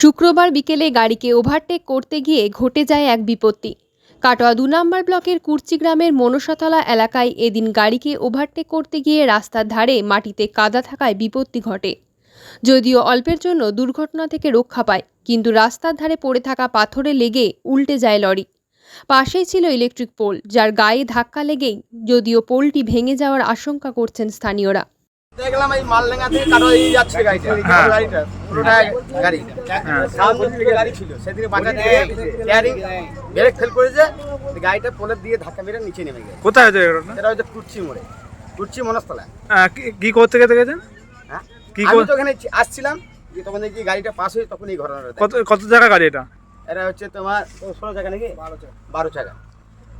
শুক্রবার বিকেলে গাড়িকে ওভারটেক করতে গিয়ে ঘটে যায় এক বিপত্তি। কাটোয়া দু নম্বর ব্লকের কুর্চি গ্রামের মনসাতলা এলাকায় এদিন গাড়িকে ওভারটেক করতে গিয়ে রাস্তার ধারে মাটিতে কাদা থাকায় বিপত্তি ঘটে। যদিও অল্পের জন্য দুর্ঘটনা থেকে রক্ষা পায়, কিন্তু রাস্তার ধারে পড়ে থাকা পাথরে লেগে উল্টে যায় লরি। পাশেই ছিল ইলেকট্রিক পোল, যার গায়ে ধাক্কা লেগেই যদিও পোলটি ভেঙে যাওয়ার আশঙ্কা করছেন স্থানীয়রা। দেখলাম এই মালডাঙ্গা থেকে কাটো এই যাচ্ছে গাড়িটা। হ্যাঁ। গাড়িটা। পুরোটা গাড়ি। হ্যাঁ। সামনে দিকে গাড়ি ছিল। সেদিকে বাঁচাতে ক্যারিং ব্রেক ফেল করেছে। গাড়িটা পোলের দিয়ে ধাক্কা মেরে নিচে নেমে গেছে। কোথায় হয়েছে এটা হচ্ছে কুর্চি মোড়ে। কুর্চি মনস্তলা কি- করতে গেতে গেছেন হ্যাঁ? কি আমি তো ওখানে আসছিলাম যে তখন দেখি গাড়িটা পাস হয়ে তখন এই ঘটনাটা কত কত জায়গা গাড়ি এটা? এটা হচ্ছে তোমার ষোলো চাকা নাকি? বারো চাকা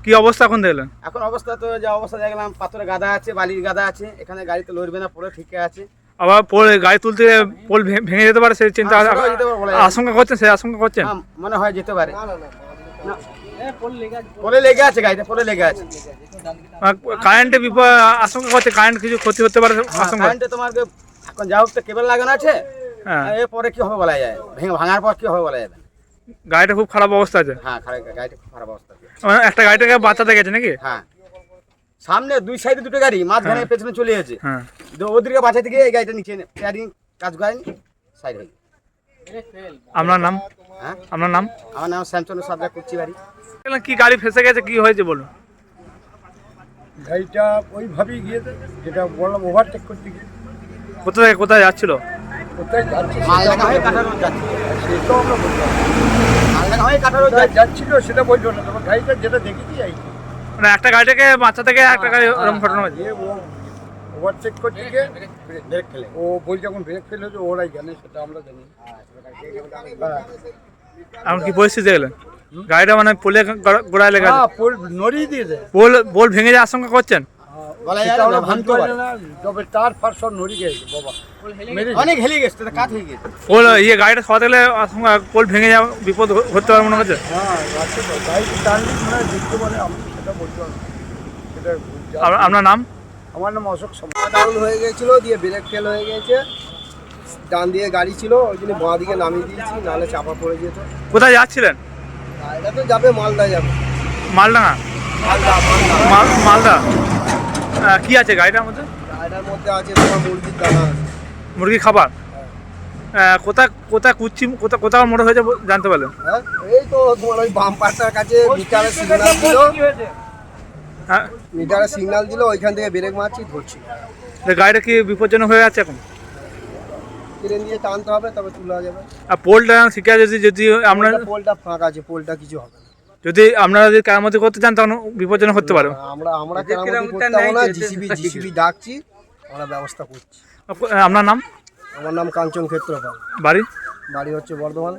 কি অবস্থা এখন দেখলেন? এখন অবস্থা তো যা অবস্থা দেখলাম পাথরে গাদা আছে বালির গাদা আছে এখানে গাড়িতে লড়বে না পড়ে ঠিক আছে। আবার পোল গাড়ি তুলতে পোল ভে- ভেঙে যেতে পারে সেই চিন্তা হ্যাঁ, যেতে পারে বলা আশঙ্কা করছেন সেই আশঙ্কা করছেন? হ্যাঁ, মনে হয় যেতে পারে। না। পোলে লেগে আছে। পোলে লেগে আছে কারেন্টে বিপদ আশঙ্কা করছে কারেন্ট কিছু ক্ষতি হতে পারে আশঙ্কা। কারেন্টে তোমার এখন যা হোক তো কেবল লাগানো আছে হ্যাঁ। এরপরে কি হবে বলা যায়? ভেঙে ভাঙার পর কি হবে বলা যাবে? না। গাড়িটা খুব খারাপ অবস্থা আছে? হ্যাঁ খারাপ গাড়িটা খুব খারাপ অবস্থা আছে। মানে একটা গাড়িটাকে বাঁচাতে গেছে নাকি? হ্যাঁ। সামনে দুই সাইডে দুটো গাড়ি মাঝখানে হ্যাঁ। পেছনে চলে গেছে। হ্যাঁ। তো ওদিকে বাঁচাতে গিয়ে এই গাড়িটা নিচে পেয়ারিং কাজ করেনি সাইড হয়ে। আপনার নাম? হ্যাঁ? আপনার নাম? আমার নাম শ্যামচন্দ্র সাদরা করছি বাড়ি কি গাড়ি ফেসে গেছে কি হয়েছে বলুন? গাড়িটা ওইভাবেই গিয়েছে যেটা বললাম ওভারটেক করতে গিয়ে। কোথায় কোথায় যাচ্ছিল? কোথায় যাচ্ছে হয়ে রোড সেটাও আমরা বলতে হয়ে রোড যাচ্ছিল সেটা বলছো না। গাড়িটা যেটা দেখেছি মানে একটা গাড়িটাকে গিয়ে একটা গাড়ি ওরকম ঘটনা হয়েছে। যে ও ওভারটেক করতে গিয়ে ব্রেক ফেলে। ও বই যখন ব্রেক ফেল হয়েছে ওরাই জানে সেটা আমরা জানি। হ্যাঁ। এখন কি পরিস্থিতি দেখলেন গাড়িটা মানে পোলে গোড়া- গোড়ায় লেগে হ্যাঁ পোল নড়িয়ে দিয়েছে পোল পোল ভেঙে যাওয়ার আশঙ্কা করছেন? বলা যায় না ভাঙতে ভাঙতে পারে। তবে তার ফার সব নড়িয়ে গেছে বাবা। অনেক হেলে গেছে তো কাজ হয়ে গেছে। পোল ইয়ে গাড়িটা সরাতে গেলে পোল ভেঙে যাওয়া বিপদ হতে পারে মনে হচ্ছে? হ্যাঁ আছে তো। গাড়িটা টানলে মনে দেখতে পারে আমি সেটা বলতে পারব না। সেটা যা- আপ- আপনার নাম? আমার নাম অশোক সম ডাউন হয়ে গেছিল দিয়ে ব্রেক ফেল হয়ে গেছে। ডান দিয়ে গাড়ি ছিল ওই জন্য বাঁ দিকে নামিয়ে দিয়েছি নাহলে চাপা পড়ে যেত। কোথায় যাচ্ছিলেন? গাড়িটা তো যাবে মালদা যাবে। মালদা মালদা। মাল- মালদা? আহ, কি আছে গাড়িটার মধ্যে? গাড়িটার মধ্যে আছে তোমার মুরগির দানা আছে। মুরগির খাবার? কোথায় কোথায় কুচ্ছি কোথায় কোথাও মোটর হয়েছে বল- জানতে পারলেন? হ্যাঁ এই তো তোমার ওই বাম্পারটার কাছে মিটারে সিগন্যাল দিল। হ্যাঁ। মিটারে সিগন্যাল দিল ওইখান থেকে ব্রেক মারছি ধরছি। তো গাড়িটা কি বিপজ্জনক হয়ে আছে এখন? ট্রেন দিয়ে টানতে হবে তবে তোলা যাবে আর পোলটা শিখে যদি যদি আমরা পোলটা- পোলটা ফাঁকা আছে পোলটা কিছু হবে না। যদি আপনারা যদি কেরামতি করতে চান তখন বিপজ্জনক হতে পারে। আমরা আমরা কেরামতি করতে পারব না জিসিবি জিসিবি। ডাকছি আমরা ব্যবস্থা করছি। আপনার নাম? আমার নাম কাঞ্চন ক্ষেত্রপাল। বাড়ি? বাড়ি হচ্ছে বর্ধমান।